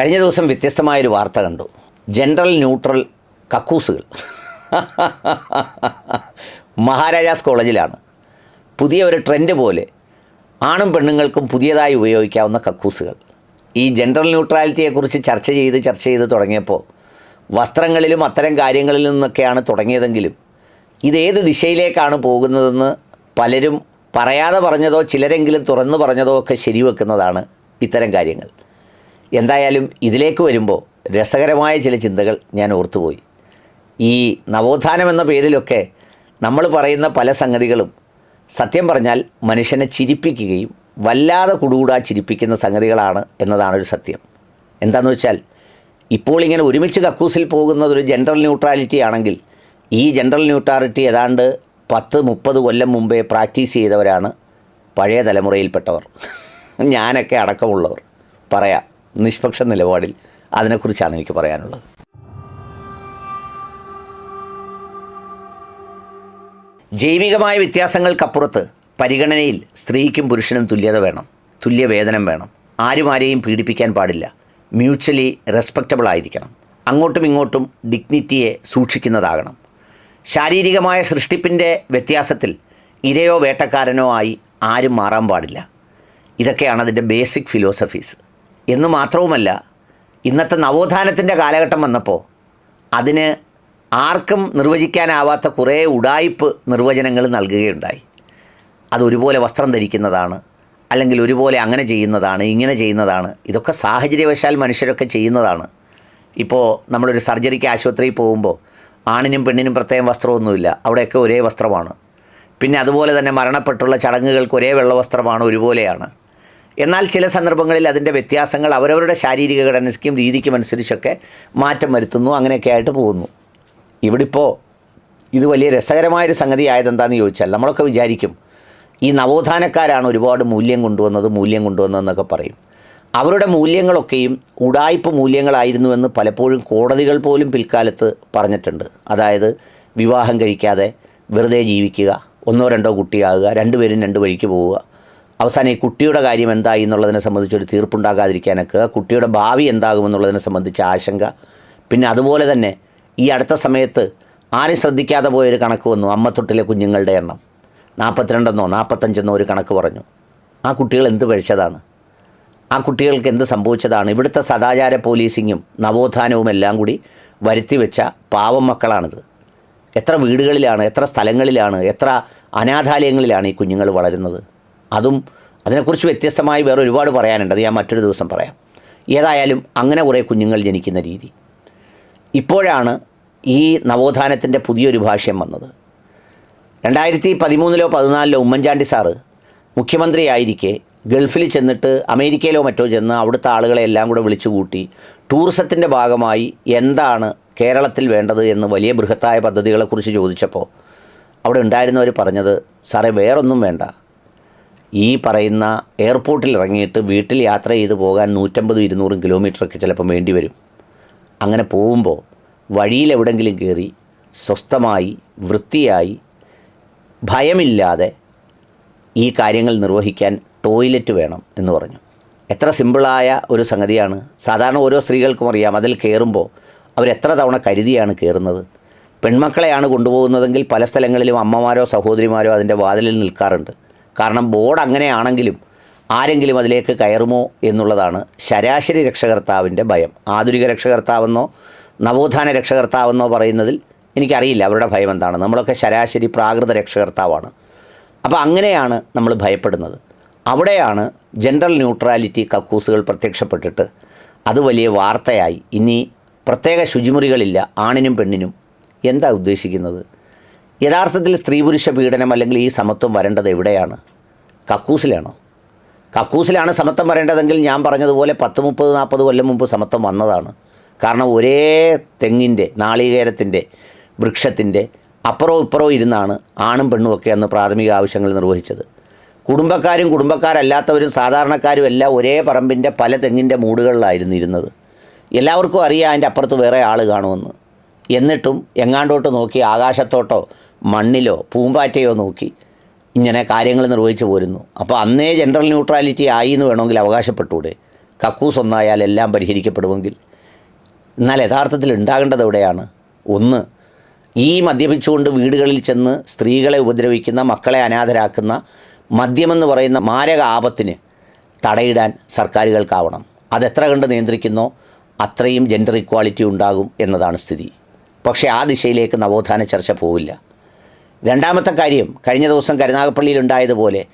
കഴിഞ്ഞ ദിവസം വ്യത്യസ്തമായൊരു വാർത്ത കണ്ടു. ജനറൽ ന്യൂട്രൽ കക്കൂസുകൾ മഹാരാജാസ് കോളേജിലാണ്. പുതിയ ഒരു ട്രെൻഡ് പോലെ ആണും പെണ്ണുങ്ങൾക്കും പുതിയതായി ഉപയോഗിക്കാവുന്ന കക്കൂസുകൾ. ഈ ജനറൽ ന്യൂട്രാലിറ്റിയെക്കുറിച്ച് ചർച്ച ചെയ്ത് ചർച്ച ചെയ്ത് തുടങ്ങിയപ്പോൾ വസ്ത്രങ്ങളിലും അത്തരം കാര്യങ്ങളിൽ നിന്നൊക്കെയാണ് തുടങ്ങിയതെങ്കിലും ഇതേത് ദിശയിലേക്കാണ് പോകുന്നതെന്ന് പലരും പറയാതെ പറഞ്ഞതോ ചിലരെങ്കിലും തുറന്നു പറഞ്ഞതോ ഒക്കെ ശരിവെക്കുന്നതാണ് ഇത്തരം കാര്യങ്ങൾ. എന്തായാലും ഇതിലേക്ക് വരുമ്പോൾ രസകരമായ ചില ചിന്തകൾ ഞാൻ ഓർത്തുപോയി. ഈ നവോത്ഥാനം എന്ന പേരിലൊക്കെ നമ്മൾ പറയുന്ന പല സംഗതികളും സത്യം പറഞ്ഞാൽ മനുഷ്യനെ ചിരിപ്പിക്കുകയും വല്ലാതെ കുടുകൂടാ ചിരിപ്പിക്കുന്ന സംഗതികളാണ് എന്നതാണ് ഒരു സത്യം. എന്താണെന്ന് വെച്ചാൽ ഇപ്പോൾ ഇങ്ങനെ ഒരുമിച്ച് കക്കൂസിൽ പോകുന്നത് ഒരു ജനറൽ ന്യൂട്രാലിറ്റി ആണെങ്കിൽ ഈ ജനറൽ ന്യൂട്രാലിറ്റി ഏതാണ്ട് പത്ത് മുപ്പത് കൊല്ലം മുമ്പേ പ്രാക്ടീസ് ചെയ്തവരാണ് പഴയ തലമുറയിൽപ്പെട്ടവർ. ഞാനൊക്കെ അടക്കമുള്ളവർ. പറയാം. നിഷ്പക്ഷ നിലപാടിൽ അതിനെക്കുറിച്ചാണ് എനിക്ക് പറയാനുള്ളത്. ജൈവികമായ വ്യത്യാസങ്ങൾക്കപ്പുറത്ത് പരിഗണനയിൽ സ്ത്രീക്കും പുരുഷനും തുല്യത വേണം തുല്യ വേതനം വേണം. ആരും ആരെയും പീഡിപ്പിക്കാൻ പാടില്ല. മ്യൂച്വലി റെസ്പെക്റ്റബിൾ ആയിരിക്കണം. അങ്ങോട്ടും ഇങ്ങോട്ടും ഡിഗ്നിറ്റിയെ സൂക്ഷിക്കുന്നതാകണം. ശാരീരികമായ സൃഷ്ടിപ്പിന്റെ വ്യത്യാസത്തിൽ ഇരയോ വേട്ടക്കാരനോ ആയി ആരും മാറാൻ പാടില്ല. ഇതൊക്കെയാണ് അതിന്റെ ബേസിക് ഫിലോസഫീസ്. എന്ന് മാത്രവുമല്ല ഇന്നത്തെ നവോത്ഥാനത്തിന്റെ കാലഘട്ടം വന്നപ്പോൾ അതിന് ആർക്കും നിർവചിക്കാനാവാത്ത കുറേ ഉടായിപ്പ് നിർവചനങ്ങൾ നൽകുകയുണ്ടായി. അത് ഒരുപോലെ വസ്ത്രം ധരിക്കുന്നതാണ് അല്ലെങ്കിൽ ഒരുപോലെ അങ്ങനെ ചെയ്യുന്നതാണ് ഇങ്ങനെ ചെയ്യുന്നതാണ് ഇതൊക്കെ സാഹചര്യവശാൽ മനുഷ്യരൊക്കെ ചെയ്യുന്നതാണ്. ഇപ്പോൾ നമ്മളൊരു സർജറിക്ക് ആശുപത്രിയിൽ പോകുമ്പോൾ ആണിനും പെണ്ണിനും പ്രത്യേകം വസ്ത്രമൊന്നുമില്ല അവിടെയൊക്കെ ഒരേ വസ്ത്രമാണ്. പിന്നെ അതുപോലെ തന്നെ മരണപ്പെട്ടുള്ള ചടങ്ങുകൾക്ക് ഒരേ വെള്ള വസ്ത്രമാണ് ഒരുപോലെയാണ്. എന്നാൽ ചില സന്ദർഭങ്ങളിൽ അതിന്റെ വ്യത്യാസങ്ങൾ അവരവരുടെ ശാരീരിക ഘടനയ്ക്കും രീതിക്കും അനുസരിച്ചൊക്കെ മാറ്റം വരുത്തുന്നു അങ്ങനെയൊക്കെ ആയിട്ട് പോകുന്നു. ഇവിടെ ഇപ്പോൾ ഇത് വലിയ രസകരമായൊരു സംഗതി ആയതെന്താണെന്ന് ചോദിച്ചാൽ നമ്മളൊക്കെ വിചാരിക്കും ഈ നവോത്ഥാനക്കാരാണ് ഒരുപാട് മൂല്യം കൊണ്ടുവന്നത് മൂല്യം കൊണ്ടുവന്നതെന്നൊക്കെ പറയും. അവരുടെ മൂല്യങ്ങളൊക്കെയും ഉടായ്പ മൂല്യങ്ങളായിരുന്നുവെന്ന് പലപ്പോഴും കോടതികൾ പോലും പിൽക്കാലത്ത് പറഞ്ഞിട്ടുണ്ട്. അതായത് വിവാഹം കഴിക്കാതെ വെറുതെ ജീവിക്കുക ഒന്നോ രണ്ടോ കുട്ടിയാകുക രണ്ടുപേരും രണ്ട് വഴിക്ക് പോവുക അവസാനം ഈ കുട്ടിയുടെ കാര്യം എന്തായി എന്നുള്ളതിനെ സംബന്ധിച്ച് സംബന്ധിച്ചൊരു തീർപ്പുണ്ടാകാതിരിക്കാനൊക്കെ കുട്ടിയുടെ ഭാവി എന്താകുമെന്നുള്ളതിനെ സംബന്ധിച്ച ആശങ്ക. പിന്നെ അതുപോലെ തന്നെ ഈ അടുത്ത സമയത്ത് ആരും ശ്രദ്ധിക്കാതെ പോയൊരു കണക്ക് വന്നു അമ്മത്തൊട്ടിലെ കുഞ്ഞുങ്ങളുടെ എണ്ണം. നാൽപ്പത്തിരണ്ടെന്നോ നാൽപ്പത്തഞ്ചെന്നോ ഒരു കണക്ക് പറഞ്ഞു. ആ കുട്ടികൾ എന്ത് കഴിച്ചതാണ്? ആ കുട്ടികൾക്ക് എന്ത് സംഭവിച്ചതാണ്? ഇവിടുത്തെ സദാചാര പോലീസിങ്ങും നവോത്ഥാനവും എല്ലാം കൂടി വരുത്തി വെച്ച പാവം മക്കളാണിത്. എത്ര വീടുകളിലാണ് എത്ര സ്ഥലങ്ങളിലാണ് എത്ര അനാഥാലയങ്ങളിലാണ് ഈ കുഞ്ഞുങ്ങൾ വളരുന്നത്? അതും അതിനെക്കുറിച്ച് വ്യത്യസ്തമായി വേറെ ഒരുപാട് പറയാനുണ്ട്. അത് ഞാൻ മറ്റൊരു ദിവസം പറയാം. ഏതായാലും അങ്ങനെ കുറേ കുഞ്ഞുങ്ങൾ ജനിക്കുന്ന രീതി. ഇപ്പോഴാണ് ഈ നവോത്ഥാനത്തിന്റെ പുതിയൊരു ഭാഷ്യം വന്നത്. രണ്ടായിരത്തി പതിമൂന്നിലോ പതിനാലിലോ ഉമ്മൻചാണ്ടി സാറ് മുഖ്യമന്ത്രിയായിരിക്കെ ഗൾഫിൽ ചെന്നിട്ട് അമേരിക്കയിലോ മറ്റോ ചെന്ന് അവിടുത്തെ ആളുകളെ എല്ലാം കൂടെ വിളിച്ചുകൂട്ടി ടൂറിസത്തിന്റെ ഭാഗമായി എന്താണ് കേരളത്തിൽ വേണ്ടത് എന്ന് വലിയ ബൃഹത്തായ പദ്ധതികളെക്കുറിച്ച് ചോദിച്ചപ്പോൾ അവിടെ ഉണ്ടായിരുന്നവർ പറഞ്ഞത് സാറേ വേറൊന്നും വേണ്ട. ഈ പറയുന്ന എയർപോർട്ടിൽ ഇറങ്ങിയിട്ട് വീട്ടിൽ യാത്ര ചെയ്ത് പോകാൻ നൂറ്റമ്പതും ഇരുന്നൂറും കിലോമീറ്ററൊക്കെ ചിലപ്പം വേണ്ടി വരും. അങ്ങനെ പോകുമ്പോൾ വഴിയിൽ എവിടെങ്കിലും കയറി സ്വസ്ഥമായി വൃത്തിയായി ഭയമില്ലാതെ ഈ കാര്യങ്ങൾ നിർവഹിക്കാൻ ടോയ്ലറ്റ് വേണം എന്ന് പറഞ്ഞു. എത്ര സിമ്പിളായ ഒരു സംഗതിയാണ്. സാധാരണ ഓരോ സ്ത്രീകൾക്കും അറിയാം അതിൽ കയറുമ്പോൾ അവരെത്ര തവണ കരുതിയാണ് കയറുന്നത്. പെൺമക്കളെയാണ് കൊണ്ടുപോകുന്നതെങ്കിൽ പല സ്ഥലങ്ങളിലും അമ്മമാരോ സഹോദരിമാരോ അതിന്റെ വാതിലിൽ നിൽക്കാറുണ്ട്. കാരണം ബോർഡ് അങ്ങനെയാണെങ്കിലും ആരെങ്കിലും അതിലേക്ക് കയറുമോ എന്നുള്ളതാണ് ശരാശരി രക്ഷകർത്താവിന്റെ ഭയം. ആധുനിക രക്ഷകർത്താവെന്നോ നവോത്ഥാന രക്ഷകർത്താവെന്നോ പറയുന്നതിൽ എനിക്കറിയില്ല അവരുടെ ഭയം എന്താണ്. നമ്മളൊക്കെ ശരാശരി പ്രാകൃത രക്ഷകർത്താവാണ്. അപ്പോൾ അങ്ങനെയാണ് നമ്മൾ ഭയപ്പെടുന്നത്. അവിടെയാണ് ജനറൽ ന്യൂട്രാലിറ്റി കക്കൂസുകൾ പ്രത്യക്ഷപ്പെട്ടിട്ട് അത് വലിയ വാർത്തയായി. ഇനി പ്രത്യേക ശുചിമുറികളില്ല ആണിനും പെണ്ണിനും. എന്താ ഉദ്ദേശിക്കുന്നത്? യഥാർത്ഥത്തിൽ സ്ത്രീ പുരുഷ പീഡനം അല്ലെങ്കിൽ ഈ സമത്വം വരേണ്ടത് എവിടെയാണ്? കക്കൂസിലാണോ? കക്കൂസിലാണ് സമത്വം വരേണ്ടതെങ്കിൽ ഞാൻ പറഞ്ഞതുപോലെ പത്ത് മുപ്പത് നാൽപ്പത് കൊല്ലം മുമ്പ് സമത്വം വന്നതാണ്. കാരണം ഒരേ തെങ്ങിന്റെ നാളികേരത്തിന്റെ വൃക്ഷത്തിന്റെ അപ്പുറവും ഇപ്പുറവും ഇരുന്നാണ് ആണും പെണ്ണും ഒക്കെ അന്ന് പ്രാഥമിക ആവശ്യങ്ങൾ നിർവഹിച്ചത്. കുടുംബക്കാരും കുടുംബക്കാരല്ലാത്തവരും സാധാരണക്കാരും എല്ലാം ഒരേ പറമ്പിന്റെ പല തെങ്ങിന്റെ മൂടുകളിലായിരുന്നു ഇരുന്നത്. എല്ലാവർക്കും അറിയാം അതിന്റെ അപ്പുറത്ത് വേറെ ആൾ കാണുമെന്ന്. എന്നിട്ടും എങ്ങാണ്ടോട്ട് നോക്കി ആകാശത്തോട്ടോ മണ്ണിലോ പൂമ്പാറ്റയോ നോക്കി ഇങ്ങനെ കാര്യങ്ങൾ നിർവഹിച്ചു പോരുന്നു. അപ്പോൾ അന്നേ ജനറൽ ന്യൂട്രാലിറ്റി ആയി എന്ന് വേണമെങ്കിൽ അവകാശപ്പെട്ടൂടെ കക്കൂസ് ഒന്നായാൽ എല്ലാം പരിഹരിക്കപ്പെടുമെങ്കിൽ? എന്നാൽ യഥാർത്ഥത്തിൽ ഉണ്ടാകേണ്ടത് എവിടെയാണ്? ഒന്ന് ഈ മദ്യപിച്ചുകൊണ്ട് വീടുകളിൽ ചെന്ന് സ്ത്രീകളെ ഉപദ്രവിക്കുന്ന മക്കളെ അനാഥരാക്കുന്ന മദ്യമെന്ന് പറയുന്ന മാരക ആപത്തിന് തടയിടാൻ സർക്കാരുകൾക്കാവണം. അതെത്ര കണ്ട് നിയന്ത്രിക്കുന്നോ അത്രയും ജെൻഡർ ഇക്വാളിറ്റി ഉണ്ടാകും എന്നതാണ് സ്ഥിതി. പക്ഷേ ആ ദിശയിലേക്ക് നവോത്ഥാന ചർച്ച പോവില്ല. രണ്ടാമത്തെ കാര്യം കഴിഞ്ഞ ദിവസം കരുനാഗപ്പള്ളിയിൽ ഉണ്ടായതുപോലെ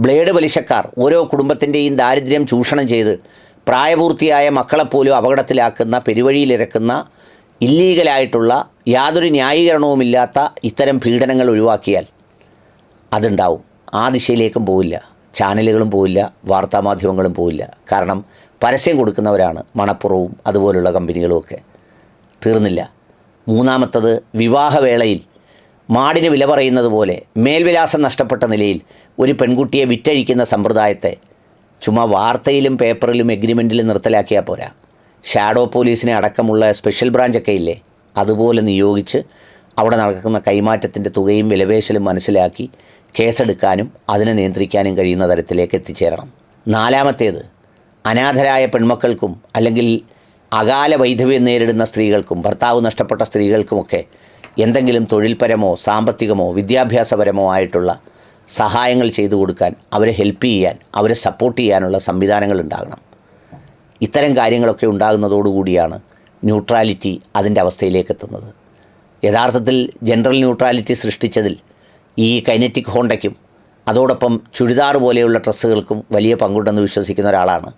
ബ്ലേഡ് പലിശക്കാർ ഓരോ കുടുംബത്തിന്റെയും ദാരിദ്ര്യം ചൂഷണം ചെയ്ത് പ്രായപൂർത്തിയായ മക്കളെപ്പോലും അപകടത്തിലാക്കുന്ന പെരുവഴിയിലിറക്കുന്ന ഇല്ലീഗലായിട്ടുള്ള യാതൊരു ന്യായീകരണവുമില്ലാത്ത ഇത്തരം പീഡനങ്ങൾ ഒഴിവാക്കിയാൽ അതുണ്ടാവും. ആ ദിശയിലേക്കും പോവില്ല. ചാനലുകളും പോവില്ല. വാർത്താമാധ്യമങ്ങളും പോവില്ല. കാരണം പരസ്യം കൊടുക്കുന്നവരാണ് മണപ്പുറവും അതുപോലുള്ള കമ്പനികളുമൊക്കെ. തീർന്നില്ല. മൂന്നാമത്തത് വിവാഹവേളയിൽ മാടിന് വില പറയുന്നത് പോലെ മേൽവിലാസം നഷ്ടപ്പെട്ട നിലയിൽ ഒരു പെൺകുട്ടിയെ വിറ്റഴിക്കുന്ന സമ്പ്രദായത്തെ ചുമ്മാ വാർത്തയിലും പേപ്പറിലും എഗ്രിമെന്റിലും നിർത്തലാക്കിയാൽ പോരാ. ഷാഡോ പോലീസിനെ അടക്കമുള്ള സ്പെഷ്യൽ ബ്രാഞ്ചൊക്കെ ഇല്ലേ? അതുപോലെ നിയോഗിച്ച് അവിടെ നടക്കുന്ന കൈമാറ്റത്തിന്റെ തുകയും വിലപേശലും മനസ്സിലാക്കി കേസെടുക്കാനും അതിനെ നിയന്ത്രിക്കാനും കഴിയുന്ന തരത്തിലേക്ക് എത്തിച്ചേരണം. നാലാമത്തേത് അനാഥരായ പെൺമക്കൾക്കും അല്ലെങ്കിൽ അകാല വൈധവ്യം നേരിടുന്ന സ്ത്രീകൾക്കും ഭർത്താവ് നഷ്ടപ്പെട്ട സ്ത്രീകൾക്കുമൊക്കെ എന്തെങ്കിലും തൊഴിൽപരമോ സാമ്പത്തികമോ വിദ്യാഭ്യാസപരമോ ആയിട്ടുള്ള സഹായങ്ങൾ ചെയ്തു കൊടുക്കാൻ അവരെ ഹെൽപ്പ് ചെയ്യാൻ അവരെ സപ്പോർട്ട് ചെയ്യാനുള്ള സംവിധാനങ്ങൾ ഉണ്ടാകണം. ഇത്തരം കാര്യങ്ങളൊക്കെ ഉണ്ടാകുന്നതോടുകൂടിയാണ് ന്യൂട്രാലിറ്റി അതിന്റെ അവസ്ഥയിലേക്ക് എത്തുന്നത്. യഥാർത്ഥത്തിൽ ജനറൽ ന്യൂട്രാലിറ്റി സൃഷ്ടിച്ചതിൽ ഈ കൈനറ്റിക് ഹോണ്ടയ്ക്കും അതോടൊപ്പം ചുരിദാർ പോലെയുള്ള ഡ്രസ്സുകൾക്കും വലിയ പങ്കുണ്ടെന്ന് വിശ്വസിക്കുന്ന ഒരാളാണ്.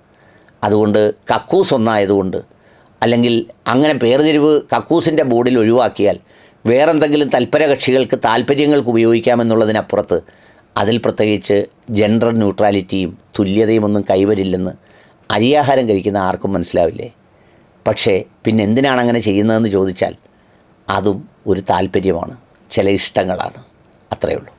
അതുകൊണ്ട് കക്കൂസ് ഒന്നായതുകൊണ്ട് അല്ലെങ്കിൽ അങ്ങനെ പേർതിരിവ് കക്കൂസിന്റെ ബോർഡിൽ ഒഴിവാക്കിയാൽ വേറെന്തെങ്കിലും തൽപര കക്ഷികൾക്ക് താല്പര്യങ്ങൾക്ക് ഉപയോഗിക്കാമെന്നുള്ളതിനപ്പുറത്ത് അതിൽ പ്രത്യേകിച്ച് ജെൻഡർ ന്യൂട്രാലിറ്റിയും തുല്യതയും ഒന്നും കൈവരില്ലെന്ന് അരിയാഹാരം കഴിക്കുന്ന ആർക്കും മനസ്സിലാവില്ലേ? പക്ഷേ പിന്നെ എന്തിനാണ് അങ്ങനെ ചെയ്യുന്നതെന്ന് ചോദിച്ചാൽ അതും ഒരു താല്പര്യമാണ് ചില ഇഷ്ടങ്ങളാണ്. അത്രയേ ഉള്ളൂ